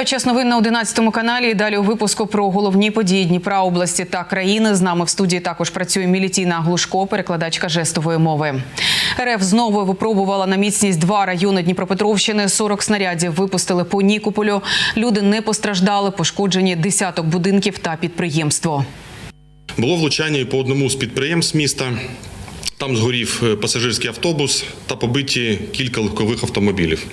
Вітаю час новин на 11 каналі. Далі у випуску про головні події Дніпра, області та країни. З нами в студії також працює Мілітіна Глушко, перекладачка жестової мови. РФ знову випробувала на міцність два райони Дніпропетровщини. 40 снарядів випустили по Нікополю. Люди не постраждали, пошкоджені десяток будинків та підприємство. Було влучання і по одному з підприємств міста. Там згорів е, пасажирський автобус та побиті кілька легкових автомобілів.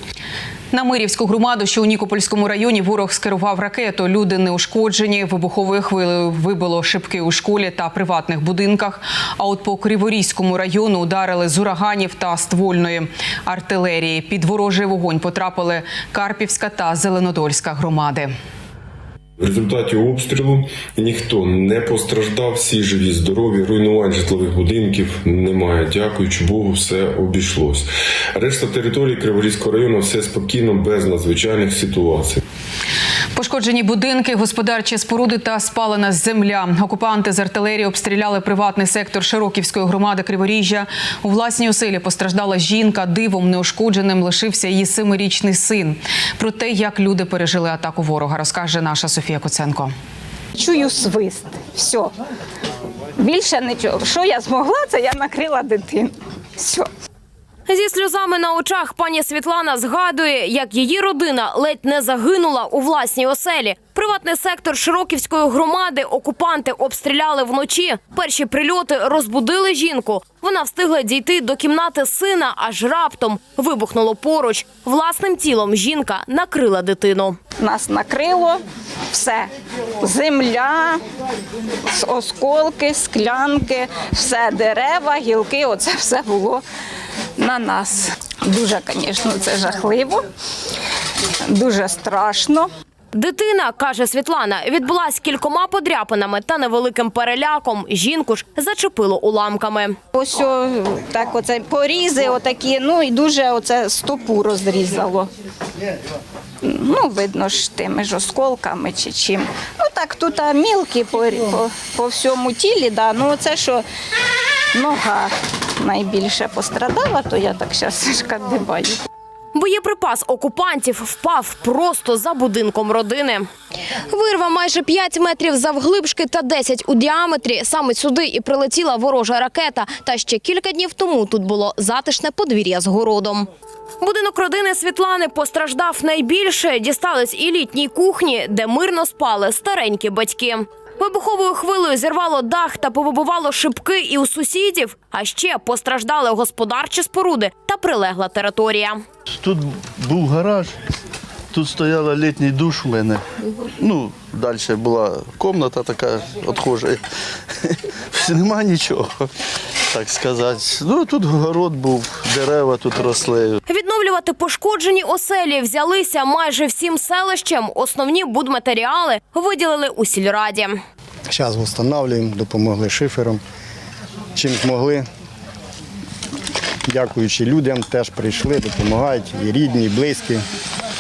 На Мирівську громаду, що у Нікопольському районі, ворог скерував ракету. Люди не ушкоджені. Вибуховою хвилею вибило шибки у школі та приватних будинках. А от по Криворізькому району ударили з ураганів та ствольної артилерії. Під ворожий вогонь потрапили Карпівська та Зеленодольська громади. В результаті обстрілу ніхто не постраждав, всі живі, здорові, руйнувань житлових будинків немає. Дякуючи Богу, все обійшлось. Решта території Криворізького району все спокійно, без надзвичайних ситуацій. Пошкоджені будинки, господарчі споруди та спалена земля. Окупанти з артилерії обстріляли приватний сектор Широківської громади Криворіжжя. У власній оселі постраждала жінка. Дивом неушкодженим лишився її семирічний син. Про те, як люди пережили атаку ворога, розкаже наша Софія Куценко. Чую свист. Все. Більше нічого. Що я змогла, це я накрила дитину. Все. Зі сльозами на очах пані Світлана згадує, як її родина ледь не загинула у власній оселі. Приватний сектор Широківської громади окупанти обстріляли вночі. Перші прильоти розбудили жінку. Вона встигла дійти до кімнати сина, аж раптом вибухнуло поруч. Власним тілом жінка накрила дитину. Нас накрило все. Земля, осколки, склянки, все дерева, гілки. Оце все було на нас. Дуже, звісно, це жахливо, дуже страшно. Дитина, каже Світлана, відбулась кількома подряпинами та невеликим переляком. Жінку ж зачепило уламками. Ось о, так оце порізи отакі, ну і дуже оце стопу розрізало. Ну, видно ж тими ж осколками чи чим. Ну так тут мілкі по, по, по всьому тілі, да. ну це що нога найбільше пострадала, то я так зараз шкандибаю. Боєприпас окупантів впав просто за будинком родини. Вирва майже 5 метрів завглибшки та 10 у діаметрі. Саме сюди і прилетіла ворожа ракета. Та ще кілька днів тому тут було затишне подвір'я з городом. Будинок родини Світлани постраждав найбільше. Дістались і літній кухні, де мирно спали старенькі батьки. Вибуховою хвилею зірвало дах та повибивало шибки і у сусідів. А ще постраждали господарчі споруди та прилегла територія. Тут був гараж, тут стояла літній душ у мене. Ну, далі була кімната така відхожа. Нема нічого, так сказати. Ну, тут город був, дерева тут росли. Відновлювати пошкоджені оселі взялися майже всім селищем. Основні будматеріали виділили у сільраді. Зараз встановлюємо, допомогли шифером. Чим змогли. Дякуючи людям, теж прийшли, допомагають і рідні, і близькі,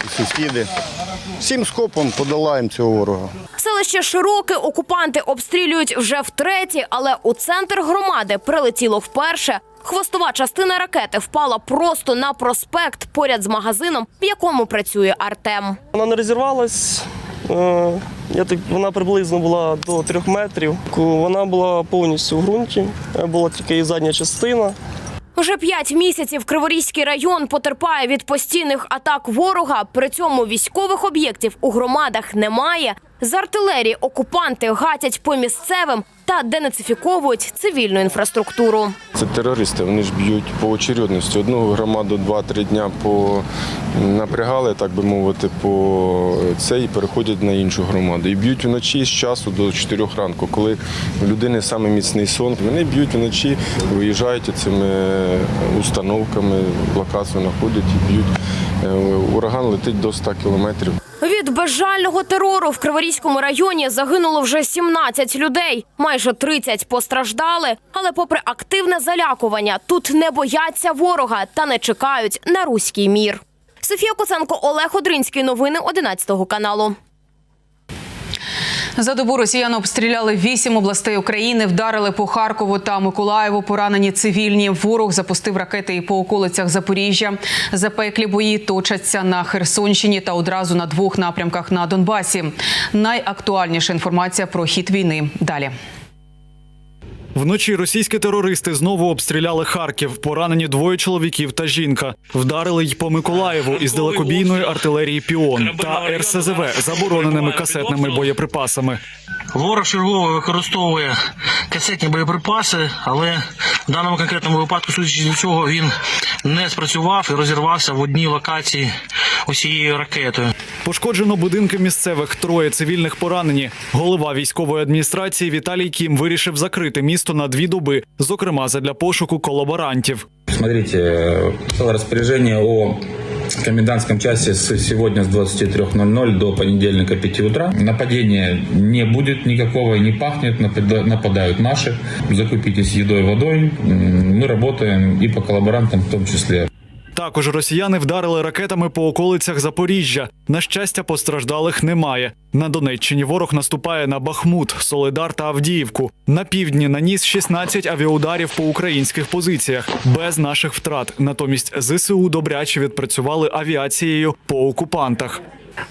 і сусіди. Всім скопом подолаємо цього ворога. Селище Широке окупанти обстрілюють вже втретє, але у центр громади прилетіло вперше. Хвостова частина ракети впала просто на проспект поряд з магазином, в якому працює Артем. Вона не розірвалась. е, Я так, вона приблизно була до трьох метрів. Вона була повністю в ґрунті, е, була тільки її задня частина. Вже п'ять місяців Криворізький район потерпає від постійних атак ворога. При цьому військових об'єктів у громадах немає. З артилерії окупанти гатять по місцевим та денацифіковують цивільну інфраструктуру. Це терористи, вони ж б'ють по очередності. Одну громаду 2-3 дня по напрягали, так би мовити, по це і переходять на іншу громаду. І б'ють вночі з часу до 4 ранку, коли у людини саме міцний сон. Вони б'ють вночі, виїжджають цими установками, локацію знаходять і б'ють. Е, Ураган летить до 100 кілометрів. Від безжального терору в Криворізькому районі загинуло вже 17 людей. Майже 30 постраждали. Але попри активне залякування, тут не бояться ворога та не чекають на руський мір. Софія Коценко, Олег Одринський. Новини 11 каналу. За добу росіяни обстріляли вісім областей України, вдарили по Харкову та Миколаєву. Поранені цивільні. Ворог запустив ракети і по околицях Запоріжжя. Запеклі бої точаться на Херсонщині та одразу на двох напрямках на Донбасі. Найактуальніша інформація про хід війни далі. Вночі російські терористи знову обстріляли Харків. Поранені двоє чоловіків та жінка. Вдарили й по Миколаєву із далекобійної артилерії Піон та РСЗВ забороненими касетними боєприпасами. Ворог чергово використовує касетні боєприпаси, але в даному конкретному випадку, судячи з цього, він не спрацював і розірвався в одній локації усією ракетою. Пошкоджено будинки місцевих. Троє цивільних поранені. Голова військової адміністрації Віталій Кім вирішив закрити місто на дві доби, зокрема задля пошуку колаборантів. Смотрите, э, было распоряжение о комендантском часе с сегодня с 23.00 до понедельника 5 утра. Нападения не будет никакого и не пахнет, напада- нападают наши. Закупитесь едой, водой. М, Мы работаем и по коллаборантам в том числе. Також росіяни вдарили ракетами по околицях Запоріжжя. На щастя, постраждалих немає. На Донеччині ворог наступає на Бахмут, Солидар та Авдіївку. На півдні наніс 16 авіаударів по українських позиціях без наших втрат. Натомість ЗСУ добряче відпрацювали авіацією по окупантах.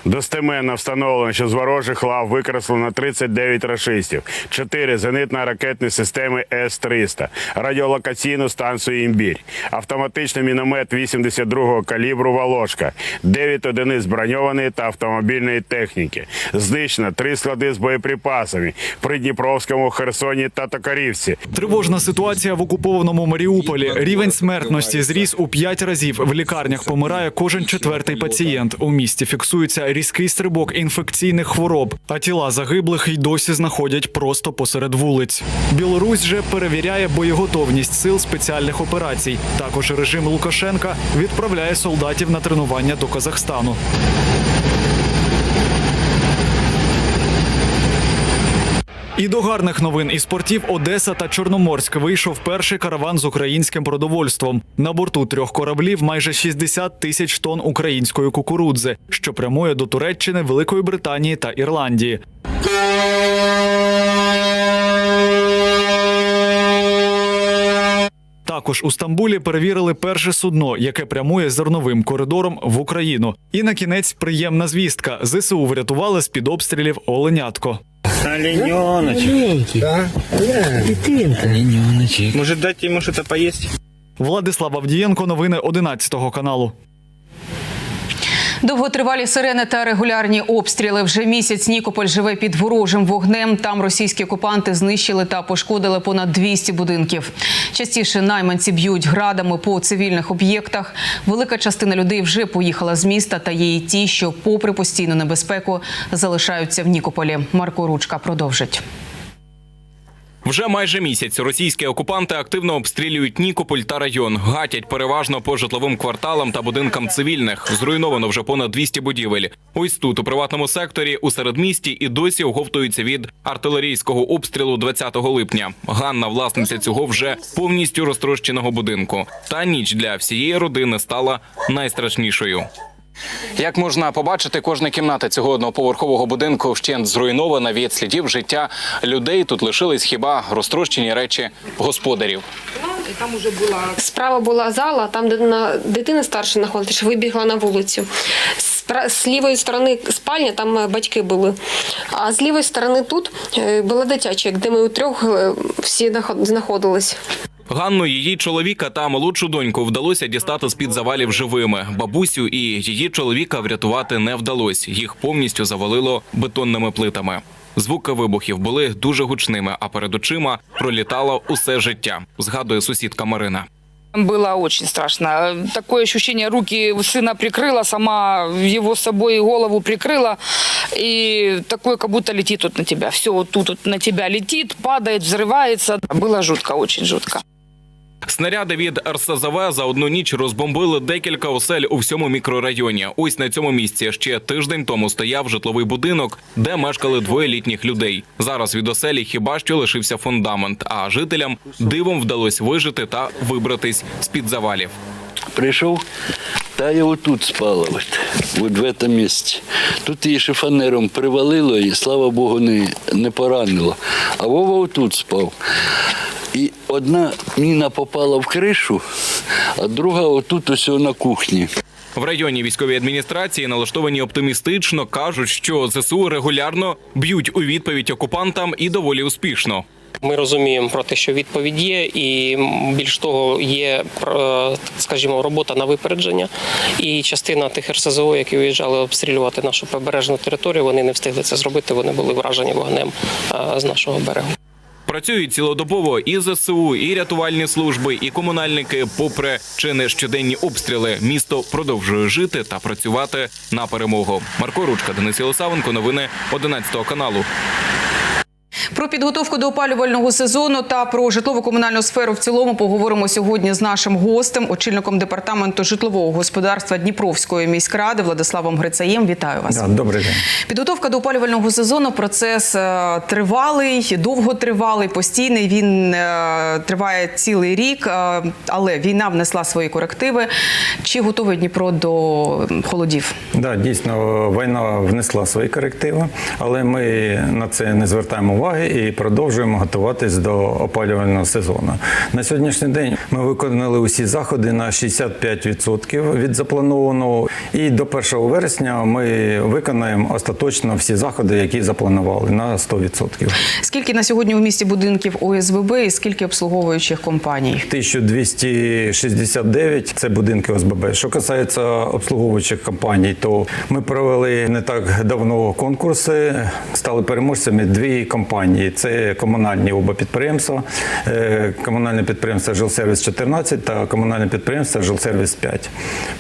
Достеменно встановлено, що з ворожих лав викреслено 39 рашистів, 4 зенитно-ракетні системи С-300, радіолокаційну станцію «Імбірь», автоматичний міномет 82-го калібру «Волошка», 9 одиниць броньованої та автомобільної техніки. Знищено 3 склади з боєприпасами при Дніпровському, Херсоні та Токарівці. Тривожна ситуація в окупованому Маріуполі. Рівень смертності зріс у п'ять разів. В лікарнях помирає кожен четвертий пацієнт. У місті фіксується різкий стрибок інфекційних хвороб, а тіла загиблих й досі знаходять просто посеред вулиць. Білорусь же перевіряє боєготовність сил спеціальних операцій. Також режим Лукашенка відправляє солдатів на тренування до Казахстану. І до гарних новин із портів Одеса та Чорноморськ вийшов перший караван з українським продовольством. На борту трьох кораблів майже 60 тисяч тонн української кукурудзи, що прямує до Туреччини, Великої Британії та Ірландії. Також у Стамбулі перевірили перше судно, яке прямує зерновим коридором в Україну. І на кінець приємна звістка: ЗСУ врятували з під обстрілів Оленятко. Може дати что-то поесть? Владислав Авдієнко, новини 11 каналу. Довготривалі сирени та регулярні обстріли. Вже місяць Нікополь живе під ворожим вогнем. Там російські окупанти знищили та пошкодили понад 200 будинків. Частіше найманці б'ють градами по цивільних об'єктах. Велика частина людей вже поїхала з міста, та є і ті, що, попри постійну небезпеку, залишаються в Нікополі. Марко Ручка продовжить. Вже майже місяць російські окупанти активно обстрілюють Нікополь та район. Гатять переважно по житловим кварталам та будинкам цивільних. Зруйновано вже понад 200 будівель. Ось тут, у приватному секторі, у середмісті, і досі оговтуються від артилерійського обстрілу 20 липня. Ганна, власниця цього вже повністю розтрощеного будинку. Та ніч для всієї родини стала найстрашнішою. Як можна побачити, кожна кімната цього одноповерхового будинку вщент зруйнована від слідів життя людей. Тут лишились хіба розтрощені речі господарів. Справа була зала, там де на- дитина старша знаходилась, вибігла на вулицю. З лівої сторони спальня, там е, батьки були. А з лівої сторони тут е, була дитяча, де ми у трьох е, всі знаходились. Ганну, її чоловіка та молодшу доньку вдалося дістати з під завалів живими. Бабусю і її чоловіка врятувати не вдалося. Їх повністю завалило бетонними плитами. Звуки вибухів були дуже гучними, а перед очима пролітало усе життя. Згадує сусідка Марина. Было очень страшно. Э, Такое ощущение, руки сына прикрыла, сама его с собой голову прикрыла. И такое, как будто летит тут на тебя. Все вот тут вот на тебя летит, падает, взрывается. Было жутко, очень жутко. Снаряди від РСЗВ за одну ніч розбомбили декілька осель у всьому мікрорайоні. Ось на цьому місці ще тиждень тому стояв житловий будинок, де мешкали двоє літніх людей. Зараз від оселі хіба що лишився фундамент, а жителям дивом вдалося вижити та вибратись з під завалів. Прийшов Та я отут спала, от, от в этом місці. Тут її шифонером привалило і, слава Богу, не, не поранило. А Вова отут спав. І одна міна попала в кришу, а друга отут ось на кухні. В районній військовій адміністрації налаштовані оптимістично кажуть, що ЗСУ регулярно б'ють у відповідь окупантам і доволі успішно. Ми розуміємо про те, що відповідь є, і більш того, є е, скажімо, робота на випередження. І частина тих РСЗО, які виїжджали обстрілювати нашу прибережну територію, вони не встигли це зробити. Вони були вражені вогнем е, з нашого берегу. Працюють цілодобово і ЗСУ, і рятувальні служби, і комунальники. Попри чи не щоденні обстріли, місто продовжує жити та працювати на перемогу. Марко Ручка, Денис Єлисавенко, новини 11 каналу. Про підготовку до опалювального сезону та про житлово-комунальну сферу в цілому поговоримо сьогодні з нашим гостем, очільником департаменту житлового господарства Дніпровської міськради Владиславом Грицаєм. Вітаю вас. Добрий день. Підготовка до опалювального сезону процес е, тривалий, довготривалий, постійний. Він е, триває цілий рік, е, але війна внесла свої корективи. Чи готовий Дніпро до холодів? Да, дійсно, війна внесла свої корективи, але ми на це не звертаємо уваги і продовжуємо готуватись до опалювального сезону. На сьогоднішній день ми виконали усі заходи на 65% від запланованого. І до 1 вересня ми виконаємо остаточно всі заходи, які запланували на 100%. Скільки на сьогодні у місті будинків ОСББ і скільки обслуговуючих компаній? 1269 – це будинки ОСББ. Що касається обслуговуючих компаній, то ми провели не так давно конкурси, стали переможцями дві компанії. Це комунальні оба підприємства, е, комунальне підприємство Жилсервіс 14 та комунальне підприємство Жилсервіс 5.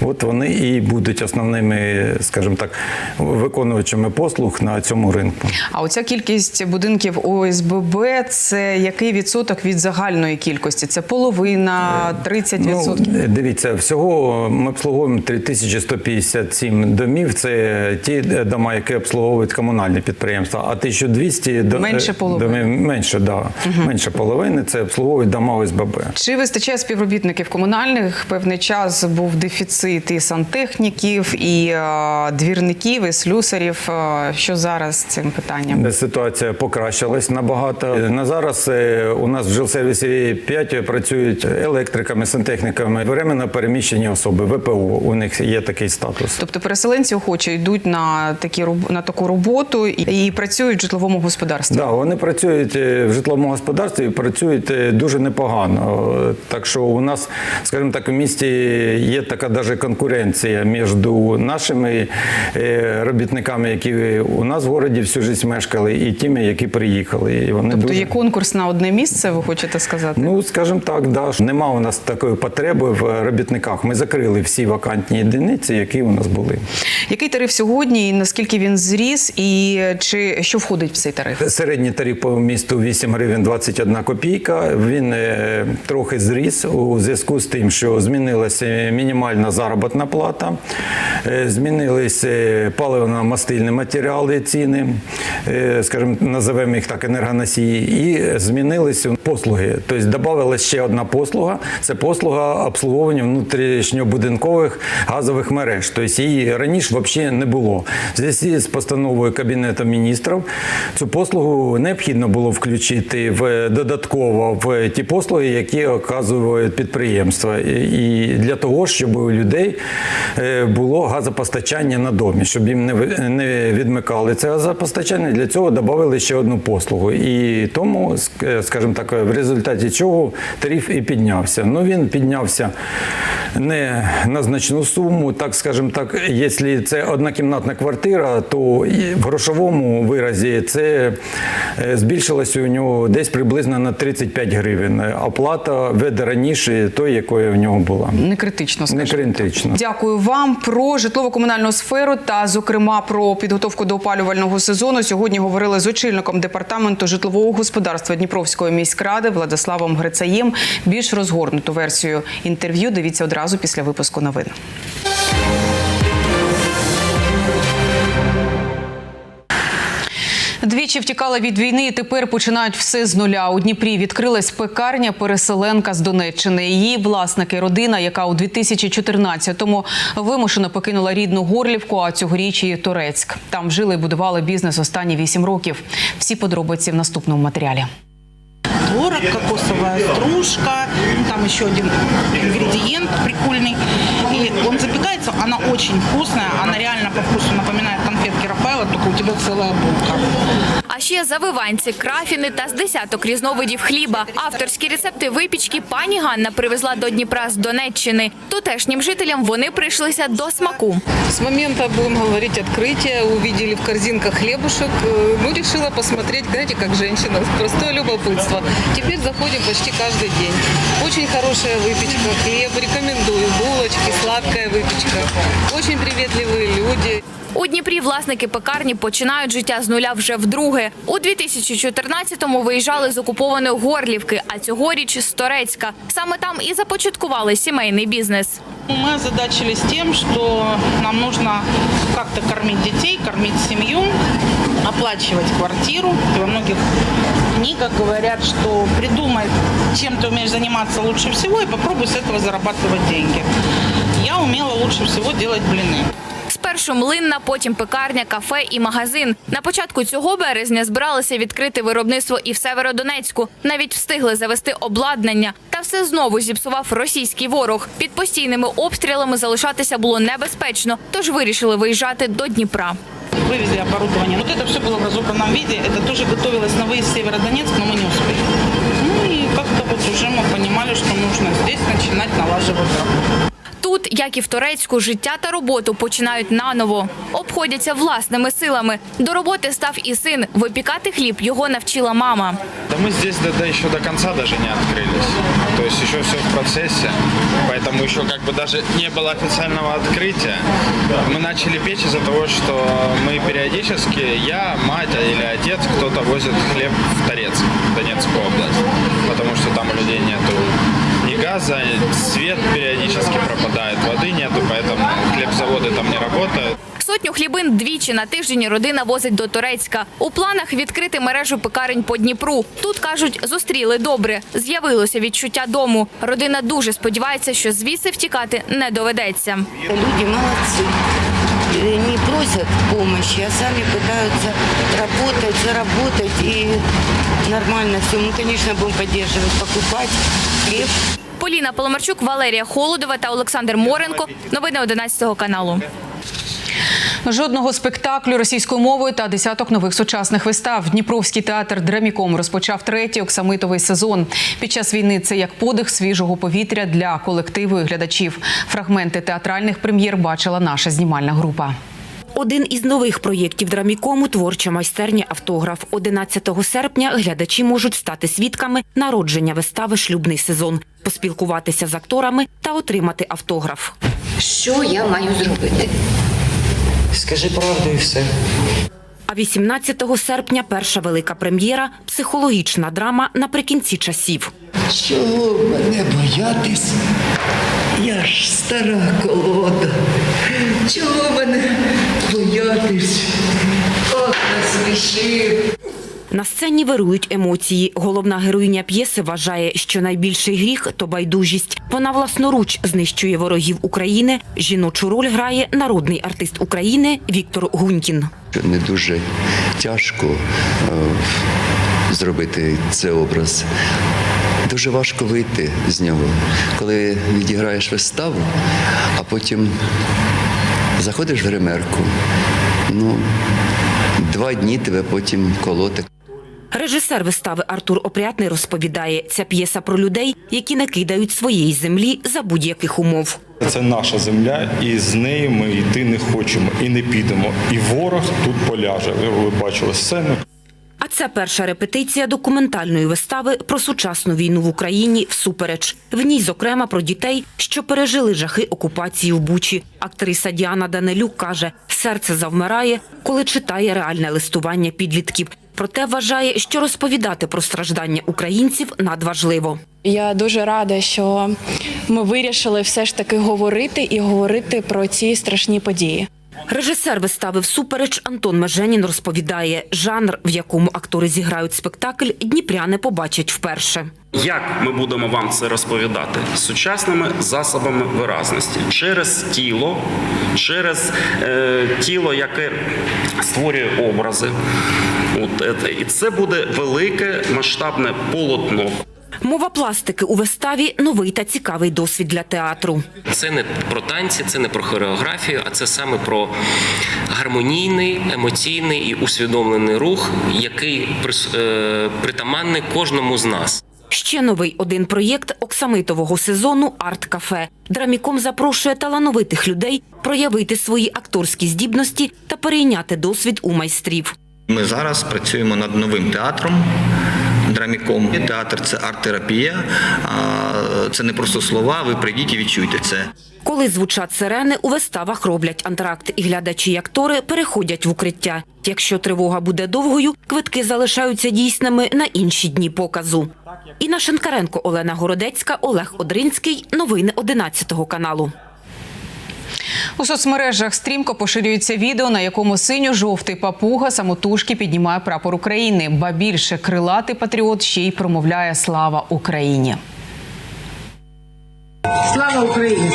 От вони і будуть основними, скажімо так, виконувачами послуг на цьому ринку. А оця кількість будинків ОСББ – це який відсоток від загальної кількості? Це половина, 30%? Ну, дивіться, всього ми обслуговуємо 3157 домів. Це ті дома, які обслуговують комунальні підприємства. А 1200 до- Менше половини. менше, да, менше половини це обслуговують дома ОСББ. Чи вистачає співробітників комунальних? Певний час був дефіцит і сантехніків, і е, двірників, і слюсарів. Е, що зараз з цим питанням? Ситуація покращилась набагато. На зараз е, у нас в жилсервісі 5 працюють електриками, сантехніками, временно переміщені особи, ВПО. У них є такий статус. Тобто переселенці охоче йдуть на такі на таку роботу і, і працюють в житловому господарстві. Да, вони працюють е, в житловому господарстві і працюють е, дуже непогано. Так що у нас, скажімо так, у місті є така даже конкуренція між нашими е, робітниками, які у нас в городі всю життя мешкали, і тими, які приїхали. І вони Тобто дуже... є конкурс на одне місце, ви хочете сказати? Ну, скажімо так, да. Нема у нас такої потреби в робітниках. Ми закрили всі вакантні одиниці, які у нас були. Який тариф сьогодні і наскільки він зріс, і чи що входить в цей тариф? Середній тариф по місту 8 гривень 21 копійка. Він е, трохи зріс у зв'язку з тим, що змінилася мінімальна заробітна плата, е, змінилися паливно-мастильні матеріали, ціни, е, скажімо, називаємо їх так, енергоносії, і змінилися послуги. Тобто додавалася ще одна послуга це послуга обслуговування внутрішньобудинкових газових мереж. Тобто її раніше взагалі не було. В зв'язку з постановою Кабінету міністрів цю послугу необхідно було включити в додатково в ті послуги, які оказують підприємства. І для того, щоб у людей е, було газопостачання на домі, щоб їм не відмикали це газопостачання. Для цього додали ще одну послугу. І тому, скажімо так, в результаті чого тариф і піднявся. Ну він піднявся не на значну суму, так скажімо так, якщо це однокімнатна квартира, то в грошовому виразі це е, збільшилося у нього десь приблизно на 35 гривень. Оплата веде раніше той, якою в нього була. Не критично, Не критично. Дякую вам про житлово-комунальну сферу та, зокрема, про підготовку до опалювального сезону. Сьогодні говорили з очільником департаменту житлового господарства Дніпровської міськради Владиславом Грицаєм. Більш розгорнуту версію інтерв'ю дивіться одразу після випуску новин. Двічі втікали від війни і тепер починають все з нуля. У Дніпрі відкрилась пекарня переселенка з Донеччини. Її власники родина, яка у 2014-му вимушено покинула рідну Горлівку, а цьогоріч і Торецьк. Там жили і будували бізнес останні вісім років. Всі подробиці в наступному матеріалі. творог, кокосовая стружка, там еще один ингредиент прикольный. И он запекается, она очень вкусная, она реально по вкусу напоминает конфетки Рафаэла, только у тебя целая булка. А ще завиванці, крафіни та з десяток різновидів хліба. Авторські рецепти випічки пані Ганна привезла до Дніпра з Донеччини. Тутешнім жителям вони прийшлися до смаку. С момента, будем говорить, открытия увидели в корзинках хлебушек. э, Ну, решила посмотреть, знаете, как женщина, простое любопытство. Теперь заходим почти каждый день. Очень хорошая выпечка, хлеб, рекомендую. Булочки, сладкая выпечка. Очень приветливые люди. У Дніпрі власники пекарні починають життя з нуля вже вдруге. У 2014-му виїжджали з окупованої Горлівки, а цьогоріч з Торецька. Саме там і започаткували сімейний бізнес. Мы озадачились тем, что нам нужно как-то кормить детей, кормить семью, оплачивать квартиру. И во многих книгах говорят, что придумай, чем ты умеешь заниматься лучше всего, и попробуй с этого зарабатывать деньги. Я умела лучше всего делать блины. Спершу млинна, потім пекарня, кафе і магазин. На початку цього березня збиралися відкрити виробництво і в Северодонецьку. Навіть встигли завести обладнання. Та все знову зіпсував російський ворог. Під постійними обстрілами залишатися було небезпечно, тож вирішили виїжджати до Дніпра. Вывезли оборудование. Вот это все было в разобранном виде. Это тоже готовилось на выезд в Северодонецк, но мы не успели. Ну и как-то вот уже мы понимали, что нужно здесь начинать налаживать работу. Тут, як і в Турецьку, життя та роботу починають наново. Обходяться власними силами. До роботи став і син. Випікати хліб його навчила мама. Да мы здесь да, да еще до конца даже не открылись. То есть еще все в процессе. Поэтому еще как бы даже не было официального открытия. Мы начали печь из-за того, что мы периодически, я, мать или отец, кто-то возит хлеб в Торецк, в Донецкую область. Потому что там у людей нету ни газа, свет периодически пропадает, воды нету, поэтому хлебзаводы там не работают. Сотню хлібин двічі на тиждень родина возить до Турецька. У планах відкрити мережу пекарень по Дніпру. Тут кажуть, зустріли добре. З'явилося відчуття дому. Родина дуже сподівається, що звідси втікати не доведеться. Люди молодцы. Э, Не просят помощи, а сами пытаются работать, заработать и нормально все. Мы, конечно, будем поддерживать, покупать хлеб. Поліна Поломарчук, Валерія Холодова та Олександр Моренко. Новини 11 каналу. Жодного спектаклю російською мовою та десяток нових сучасних вистав. Дніпровський театр Драміком розпочав третій оксамитовий сезон. Під час війни це як подих свіжого повітря для колективу і глядачів. Фрагменти театральних прем'єр бачила наша знімальна група. Один із нових проєктів Драмікому творча майстерня автограф. 11 серпня глядачі можуть стати свідками народження вистави Шлюбний сезон, поспілкуватися з акторами та отримати автограф. Що я маю зробити? Скажи правду і все. А 18 серпня перша велика прем'єра психологічна драма наприкінці часів. Чого мене боятись? Я ж стара колода. Чого мене боятись? От насмішив. На сцені вирують емоції. Головна героїня п'єси вважає, що найбільший гріх то байдужість. Вона власноруч знищує ворогів України. Жіночу роль грає народний артист України Віктор Гунькін. Не дуже тяжко е, зробити цей образ. Дуже важко вийти з нього, коли відіграєш виставу, а потім заходиш в ремерку, Ну, два дні тебе потім колоти. Режисер вистави Артур Опрятний розповідає, ця п'єса про людей, які не кидають своєї землі за будь-яких умов. Це наша земля, і з нею ми йти не хочемо і не підемо. І ворог тут поляже. Ви, ви бачили сцену. А це перша репетиція документальної вистави про сучасну війну в Україні всупереч. В ній, зокрема, про дітей, що пережили жахи окупації в Бучі. Актриса Діана Данилюк каже, серце завмирає, коли читає реальне листування підлітків. Проте вважає, що розповідати про страждання українців надважливо. Я дуже рада, що ми вирішили все ж таки говорити і говорити про ці страшні події. Режисер вистави «Всупереч» Антон Меженін розповідає, жанр, в якому актори зіграють спектакль, дніпряни побачать вперше. Як ми будемо вам це розповідати? Сучасними засобами виразності через тіло, через е, тіло, яке створює образи. От, е, і це буде велике масштабне полотно. Мова пластики у виставі новий та цікавий досвід для театру. Це не про танці, це не про хореографію, а це саме про гармонійний, емоційний і усвідомлений рух, який е, притаманний кожному з нас. Ще новий один проєкт оксамитового сезону Арт-кафе. Драміком запрошує талановитих людей проявити свої акторські здібності та перейняти досвід у майстрів. Ми зараз працюємо над новим театром. Драміком театр це арт-терапія. Це не просто слова. Ви прийдіть і відчуйте це. Коли звучать сирени, у виставах роблять антракт, і глядачі й актори переходять в укриття. Якщо тривога буде довгою, квитки залишаються дійсними на інші дні показу. Інна Шенкаренко, Олена Городецька, Олег Одринський. Новини 11 каналу. У соцмережах стрімко поширюється відео, на якому синьо-жовтий папуга самотужки піднімає прапор України. Ба більше крилатий патріот ще й промовляє Слава Україні. Слава Україні!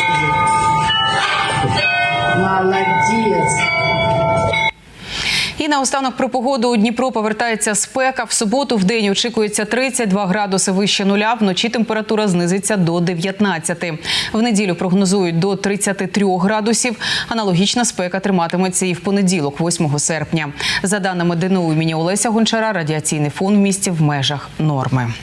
Молодець! І наостанок про погоду у Дніпро повертається спека. В суботу в день очікується 32 градуси вище нуля. Вночі температура знизиться до 19. В неділю прогнозують до 33 градусів. Аналогічна спека триматиметься і в понеділок, 8 серпня. За даними ДНУ імені Олеся Гончара, радіаційний фон в місті в межах норми.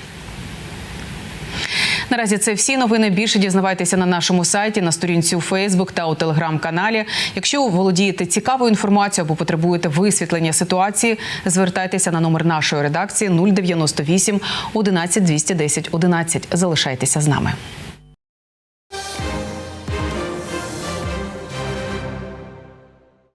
Наразі це всі новини. Більше дізнавайтеся на нашому сайті, на сторінці у Фейсбук та у телеграм-каналі. Якщо володієте цікавою інформацією або потребуєте висвітлення ситуації, звертайтеся на номер нашої редакції 098 11 210 11. Залишайтеся з нами.